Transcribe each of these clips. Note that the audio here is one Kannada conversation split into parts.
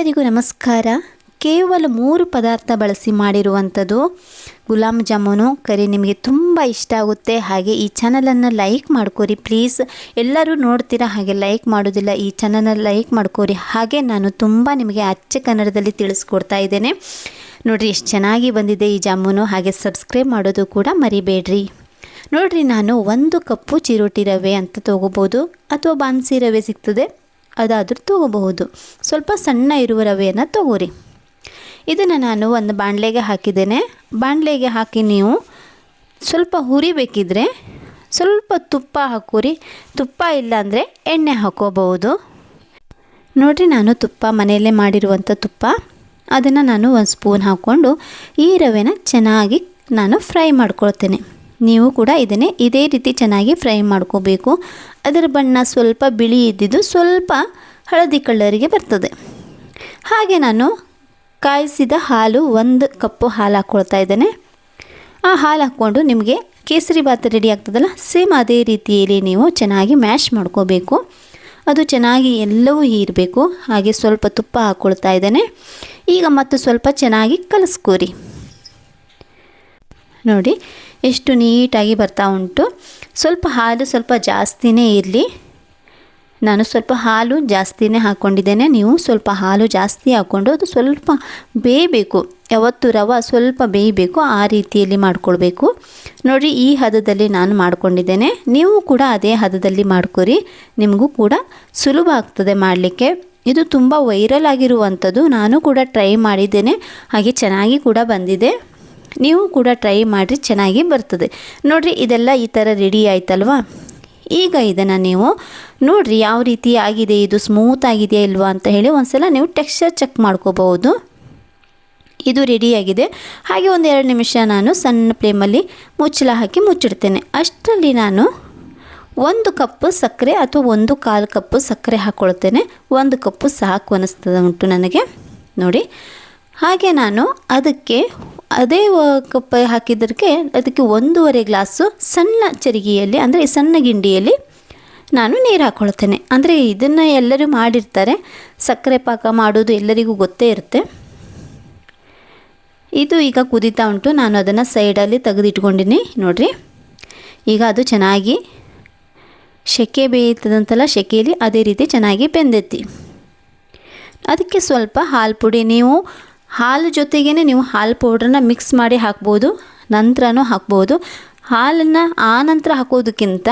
ಎಲ್ಲರಿಗೂ ನಮಸ್ಕಾರ. ಕೇವಲ ಮೂರು ಪದಾರ್ಥ ಬಳಸಿ ಮಾಡಿರುವಂಥದ್ದು ಗುಲಾಬ್ ಜಾಮೂನು. ಕರಿ ನಿಮಗೆ ತುಂಬ ಇಷ್ಟ ಆಗುತ್ತೆ. ಹಾಗೆ ಈ ಚಾನಲನ್ನು ಲೈಕ್ ಮಾಡ್ಕೋರಿ ಪ್ಲೀಸ್ ಎಲ್ಲರೂ ನೋಡ್ತೀರಾ ಹಾಗೆ ಲೈಕ್ ಮಾಡೋದಿಲ್ಲ, ಈ ಚಾನಲನ್ನು ಲೈಕ್ ಮಾಡ್ಕೋರಿ. ಹಾಗೆ ನಾನು ತುಂಬ ನಿಮಗೆ ಅಚ್ಚ ಕನ್ನಡದಲ್ಲಿ ತಿಳಿಸ್ಕೊಡ್ತಾ ಇದ್ದೇನೆ. ನೋಡಿರಿ ಎಷ್ಟು ಚೆನ್ನಾಗಿ ಬಂದಿದೆ ಈ ಜಾಮೂನು. ಹಾಗೆ ಸಬ್ಸ್ಕ್ರೈಬ್ ಮಾಡೋದು ಕೂಡ ಮರಿಬೇಡ್ರಿ. ನೋಡಿರಿ, ನಾನು ಒಂದು ಕಪ್ಪು ಚಿರೋಟಿ ರವೆ ಅಂತ ತೊಗೋಬೋದು. ಅಥವಾ ಬಾನ್ಸಿ ರವೆ ಸಿಗ್ತದೆ. ಅದಾದರೂ ತಗೋಬಹುದು. ಸ್ವಲ್ಪ ಸಣ್ಣ ಇರುವ ರವೆಯನ್ನು ತಗೋರಿ. ಇದನ್ನು ನಾನು ಒಂದು ಬಾಣಲೆಗೆ ಹಾಕಿದ್ದೇನೆ. ಬಾಣಲೆಗೆ ಹಾಕಿ ನೀವು ಸ್ವಲ್ಪ ಹುರಿಬೇಕಿದ್ರೆ ಸ್ವಲ್ಪ ತುಪ್ಪ ಹಾಕೋರಿ. ತುಪ್ಪ ಇಲ್ಲಾಂದರೆ ಎಣ್ಣೆ ಹಾಕೋಬಹುದು. ನೋಡಿರಿ ನಾನು ತುಪ್ಪ ಮನೆಯಲ್ಲೇ ಮಾಡಿರುವಂಥ ತುಪ್ಪ. ಅದನ್ನು ನಾನು ಒಂದು ಸ್ಪೂನ್ ಹಾಕ್ಕೊಂಡು ಈ ರವೆನ ಚೆನ್ನಾಗಿ ನಾನು ಫ್ರೈ ಮಾಡ್ಕೊಳ್ತೇನೆ. ನೀವು ಕೂಡ ಇದನ್ನೇ ಇದೇ ರೀತಿ ಚೆನ್ನಾಗಿ ಫ್ರೈ ಮಾಡ್ಕೋಬೇಕು. ಅದರ ಬಣ್ಣ ಸ್ವಲ್ಪ ಬಿಳಿ ಇದ್ದಿದ್ದು ಸ್ವಲ್ಪ ಹಳದಿ ಕಲರಿಗೆ ಬರ್ತದೆ. ಹಾಗೆ ನಾನು ಕಾಯಿಸಿದ ಹಾಲು ಒಂದು ಕಪ್ಪು ಹಾಲು ಹಾಕ್ಕೊಳ್ತಾ ಇದ್ದೇನೆ. ಆ ಹಾಲು ಹಾಕ್ಕೊಂಡು ನಿಮಗೆ ಕೇಸರಿ ಭಾತ್ ರೆಡಿ ಆಗ್ತದಲ್ಲ, ಸೇಮ್ ಅದೇ ರೀತಿಯಲ್ಲಿ ನೀವು ಚೆನ್ನಾಗಿ ಮ್ಯಾಶ್ ಮಾಡ್ಕೋಬೇಕು. ಅದು ಚೆನ್ನಾಗಿ ಎಲ್ಲವೂ ಹೀರಬೇಕು. ಹಾಗೆ ಸ್ವಲ್ಪ ತುಪ್ಪ ಹಾಕ್ಕೊಳ್ತಾ ಇದ್ದೇನೆ. ಈಗ ಮತ್ತು ಸ್ವಲ್ಪ ಚೆನ್ನಾಗಿ ಕಲಿಸ್ಕೋರಿ. ನೋಡಿ, ಎಷ್ಟು ನೀಟಾಗಿ ಬರ್ತಾ ಉಂಟು. ಸ್ವಲ್ಪ ಹಾಲು ಸ್ವಲ್ಪ ಜಾಸ್ತಿನೇ ಇರಲಿ. ನಾನು ಸ್ವಲ್ಪ ಹಾಲು ಜಾಸ್ತಿನೇ ಹಾಕ್ಕೊಂಡಿದ್ದೇನೆ ನೀವು ಸ್ವಲ್ಪ ಹಾಲು ಜಾಸ್ತಿ ಹಾಕ್ಕೊಂಡು ಅದು ಸ್ವಲ್ಪ ಬೇಯಬೇಕು. ಯಾವತ್ತು ರವ ಸ್ವಲ್ಪ ಬೇಯಬೇಕು, ಆ ರೀತಿಯಲ್ಲಿ ಮಾಡಿಕೊಳ್ಬೇಕು. ನೋಡಿ, ಈ ಹದದಲ್ಲಿ ನಾನು ಮಾಡ್ಕೊಂಡಿದ್ದೇನೆ. ನೀವು ಕೂಡ ಅದೇ ಹದದಲ್ಲಿ ಮಾಡ್ಕೊರಿ. ನಿಮಗೂ ಕೂಡ ಸುಲಭ ಆಗ್ತದೆ ಮಾಡಲಿಕ್ಕೆ. ಇದು ತುಂಬ ವೈರಲ್ ಆಗಿರುವಂಥದ್ದು. ನಾನು ಕೂಡ ಟ್ರೈ ಮಾಡಿದ್ದೇನೆ. ಹಾಗೆ ಚೆನ್ನಾಗಿ ಕೂಡ ಬಂದಿದೆ. ನೀವು ಕೂಡ ಟ್ರೈ ಮಾಡಿರಿ, ಚೆನ್ನಾಗಿ ಬರ್ತದೆ. ನೋಡಿರಿ, ಇದೆಲ್ಲ ಈ ಥರ ರೆಡಿ ಆಯ್ತಲ್ವಾ? ಈಗ ಇದನ್ನು ನೀವು ನೋಡಿರಿ, ಯಾವ ರೀತಿ ಆಗಿದೆ, ಇದು ಸ್ಮೂತ್ ಆಗಿದೆಯಾ ಇಲ್ವಾ ಅಂತ ಹೇಳಿ ಒಂದ್ಸಲ ನೀವು ಟೆಕ್ಸ್ಚರ್ ಚೆಕ್ ಮಾಡ್ಕೋಬಹುದು. ಇದು ರೆಡಿಯಾಗಿದೆ ಹಾಗೆ ಒಂದು ಎರಡು ನಿಮಿಷ ನಾನು ಸಣ್ಣ ಫ್ಲೇಮಲ್ಲಿ ಮುಚ್ಚಲ ಹಾಕಿ ಮುಚ್ಚಿಡ್ತೇನೆ. ಅಷ್ಟರಲ್ಲಿ ನಾನು ಒಂದು ಕಪ್ಪು ಸಕ್ಕರೆ ಅಥವಾ ಒಂದು ಕಾಲು ಕಪ್ಪು ಸಕ್ಕರೆ ಹಾಕ್ಕೊಳ್ತೇನೆ ಒಂದು ಕಪ್ಪು ಸಾಕು ಅನ್ನಿಸ್ತದೆ ಉಂಟು ನನಗೆ. ನೋಡಿ ಹಾಗೆ ನಾನು ಅದಕ್ಕೆ ಅದೇ ಕಪ್ ಹಾಕಿದ್ದಕ್ಕೆ ಅದಕ್ಕೆ ಒಂದೂವರೆ ಗ್ಲಾಸು ಸಣ್ಣ ಚರಿಗೆಯಲ್ಲಿ, ಅಂದರೆ ಸಣ್ಣ ಗಿಂಡಿಯಲ್ಲಿ ನಾನು ನೀರು ಹಾಕ್ಕೊಳ್ತೇನೆ ಅಂದರೆ ಇದನ್ನು ಎಲ್ಲರೂ ಮಾಡಿರ್ತಾರೆ. ಸಕ್ಕರೆ ಪಾಕ ಮಾಡೋದು ಎಲ್ಲರಿಗೂ ಗೊತ್ತೇ ಇರುತ್ತೆ. ಇದು ಈಗ ಕುದೀತಾ ಉಂಟು. ನಾನು ಅದನ್ನು ಸೈಡಲ್ಲಿ ತೆಗೆದಿಟ್ಕೊಂಡಿನಿ. ನೋಡಿರಿ. ಈಗ ಅದು ಚೆನ್ನಾಗಿ ಸೆಕೆ ಬೇಯ್ತದಂತಲ್ಲ ಸೆಕೆಯಲ್ಲಿ ಅದೇ ರೀತಿ ಚೆನ್ನಾಗಿ ಬೆಂದೈತಿ. ಅದಕ್ಕೆ ಸ್ವಲ್ಪ ಹಾಲು ಪುಡಿ ನೀವು ಹಾಲು ಜೊತೆಗೇ ನೀವು ಹಾಲು ಪೌಡ್ರನ್ನ ಮಿಕ್ಸ್ ಮಾಡಿ ಹಾಕ್ಬೋದು, ನಂತರನೂ ಹಾಕ್ಬೋದು. ಹಾಲನ್ನು ಆ ನಂತರ ಹಾಕೋದಕ್ಕಿಂತ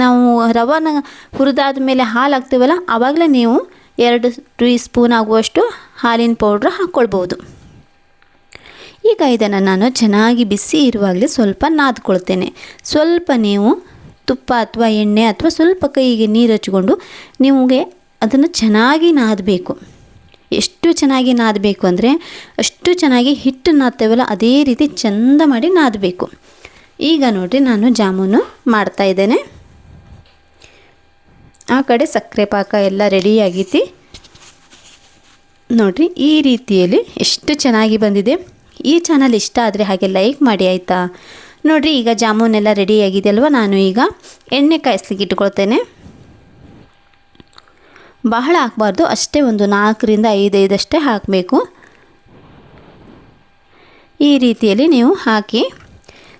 ನಾವು ರವಾನ ಹುರಿದಾದ ಮೇಲೆ ಹಾಲು ಹಾಕ್ತೀವಲ್ಲ ಆವಾಗಲೇ ನೀವು ಎರಡು ಟೀ ಸ್ಪೂನ್ ಆಗುವಷ್ಟು ಹಾಲಿನ ಪೌಡ್ರ್ ಹಾಕ್ಕೊಳ್ಬೋದು. ಈಗ ಇದನ್ನು ನಾನು ಚೆನ್ನಾಗಿ ಬಿಸಿ ಇರುವಾಗಲೇ ಸ್ವಲ್ಪ ನಾದ್ಕೊಳ್ತೇನೆ. ಸ್ವಲ್ಪ ನೀವು ತುಪ್ಪ ಅಥವಾ ಎಣ್ಣೆ ಅಥವಾ ಸ್ವಲ್ಪ ಕೈಗೆ ನೀರು ಹಚ್ಕೊಂಡು ನಿಮಗೆ ಅದನ್ನು ಚೆನ್ನಾಗಿ ನಾದಬೇಕು. ಎಷ್ಟು ಚೆನ್ನಾಗಿ ನಾದಬೇಕು ಅಂದರೆ ಅಷ್ಟು ಚೆನ್ನಾಗಿ ಹಿಟ್ಟು ನಾದ್ತೇವಲ್ಲ ಅದೇ ರೀತಿ ಚೆಂದ ಮಾಡಿ ನಾದಬೇಕು. ಈಗ ನೋಡಿರಿ ನಾನು ಜಾಮೂನು ಮಾಡ್ತಾ ಇದ್ದೇನೆ. ಆ ಕಡೆ ಸಕ್ಕರೆ ಪಾಕ ಎಲ್ಲ ರೆಡಿ ನೋಡಿರಿ ಈ ರೀತಿಯಲ್ಲಿ ಎಷ್ಟು ಚೆನ್ನಾಗಿ ಬಂದಿದೆ. ಈ ಚಾನಲ್ ಇಷ್ಟ ಆದರೆ ಹಾಗೆ ಲೈಕ್ ಮಾಡಿ ಆಯಿತಾ? ನೋಡಿರಿ ಈಗ ಜಾಮೂನೆಲ್ಲ ರೆಡಿ ಆಗಿದೆ ಅಲ್ವ ನಾನು ಈಗ ಎಣ್ಣೆ ಕಾಯಿಸ್ಲಿಕ್ಕೆ ಇಟ್ಕೊಳ್ತೇನೆ. ಬಹಳ ಹಾಕಬಾರ್ದು ಅಷ್ಟೇ ಒಂದು ನಾಲ್ಕರಿಂದ ಐದೈದಷ್ಟೇ ಹಾಕಬೇಕು. ಈ ರೀತಿಯಲ್ಲಿ ನೀವು ಹಾಕಿ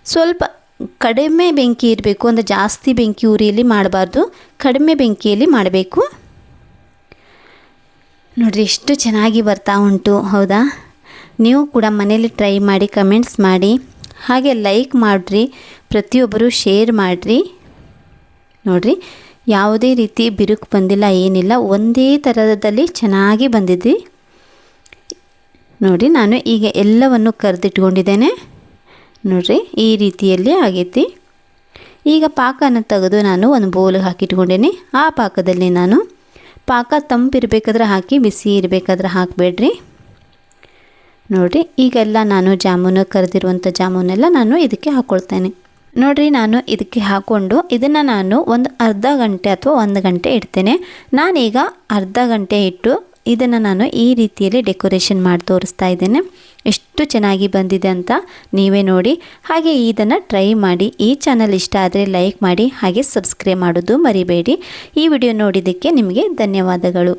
ಸ್ವಲ್ಪ ಕಡಿಮೆ ಬೆಂಕಿ ಇರಬೇಕು. ಅಂದರೆ ಜಾಸ್ತಿ ಬೆಂಕಿ ಉರಿಯಲ್ಲಿ ಮಾಡಬಾರ್ದು. ಕಡಿಮೆ ಬೆಂಕಿಯಲ್ಲಿ ಮಾಡಬೇಕು. ನೋಡಿರಿ, ಎಷ್ಟು ಚೆನ್ನಾಗಿ ಬರ್ತಾ ಉಂಟು. ಹೌದಾ? ನೀವು ಕೂಡ ಮನೇಲಿ ಟ್ರೈ ಮಾಡಿ, ಕಮೆಂಟ್ಸ್ ಮಾಡಿ. ಹಾಗೆ ಲೈಕ್ ಮಾಡಿರಿ. ಪ್ರತಿಯೊಬ್ಬರು ಶೇರ್ ಮಾಡಿರಿ. ನೋಡಿರಿ ಯಾವುದೇ ರೀತಿ ಬಿರುಕು ಬಂದಿಲ್ಲ, ಏನಿಲ್ಲ, ಒಂದೇ ಥರದಲ್ಲಿ ಚೆನ್ನಾಗಿ ಬಂದಿದೆ ನೋಡಿ, ನಾನು ಈಗ ಎಲ್ಲವನ್ನು ಕರೆದಿಟ್ಕೊಂಡಿದ್ದೇನೆ. ನೋಡಿರಿ, ಈ ರೀತಿಯಲ್ಲಿ ಆಗೈತಿ ಈಗ ಪಾಕನ ತೆಗೆದು ನಾನು ಒಂದು ಬೌಲ್ಗೆ ಹಾಕಿಟ್ಕೊಂಡೇನಿ. ಆ ಪಾಕದಲ್ಲಿ ನಾನು ಪಾಕ ತಂಪಿರಬೇಕಾದ್ರೆ ಹಾಕಿ, ಬಿಸಿ ಇರಬೇಕಾದ್ರೆ ಹಾಕಬೇಡ್ರಿ. ನೋಡಿರಿ, ಈಗೆಲ್ಲ ನಾನು ಜಾಮೂನು ಕರೆದಿರುವಂಥ ಜಾಮೂನೆಲ್ಲ ನಾನು ಇದಕ್ಕೆ ಹಾಕ್ಕೊಳ್ತೇನೆ ನೋಡಿರಿ, ನಾನು ಇದಕ್ಕೆ ಹಾಕ್ಕೊಂಡು ಇದನ್ನು ನಾನು ಒಂದು ಅರ್ಧ ಗಂಟೆ ಅಥವಾ ಒಂದು ಗಂಟೆ ಇಡ್ತೇನೆ. ನಾನೀಗ ಅರ್ಧ ಗಂಟೆ ಇಟ್ಟು ಇದನ್ನು ನಾನು ಈ ರೀತಿಯಲ್ಲಿ ಡೆಕೋರೇಷನ್ ಮಾಡಿ ತೋರಿಸ್ತಾ ಇದ್ದೇನೆ. ಎಷ್ಟು ಚೆನ್ನಾಗಿ ಬಂದಿದೆ ಅಂತ ನೀವೇ ನೋಡಿ. ಹಾಗೆ ಇದನ್ನು ಟ್ರೈ ಮಾಡಿ, ಈ ಚಾನಲ್ ಇಷ್ಟ ಆದರೆ ಲೈಕ್ ಮಾಡಿ, ಹಾಗೆ ಸಬ್ಸ್ಕ್ರೈಬ್ ಮಾಡೋದು ಮರಿಬೇಡಿ. ಈ ವಿಡಿಯೋ ನೋಡಿದ್ದಕ್ಕೆ ನಿಮಗೆ ಧನ್ಯವಾದಗಳು.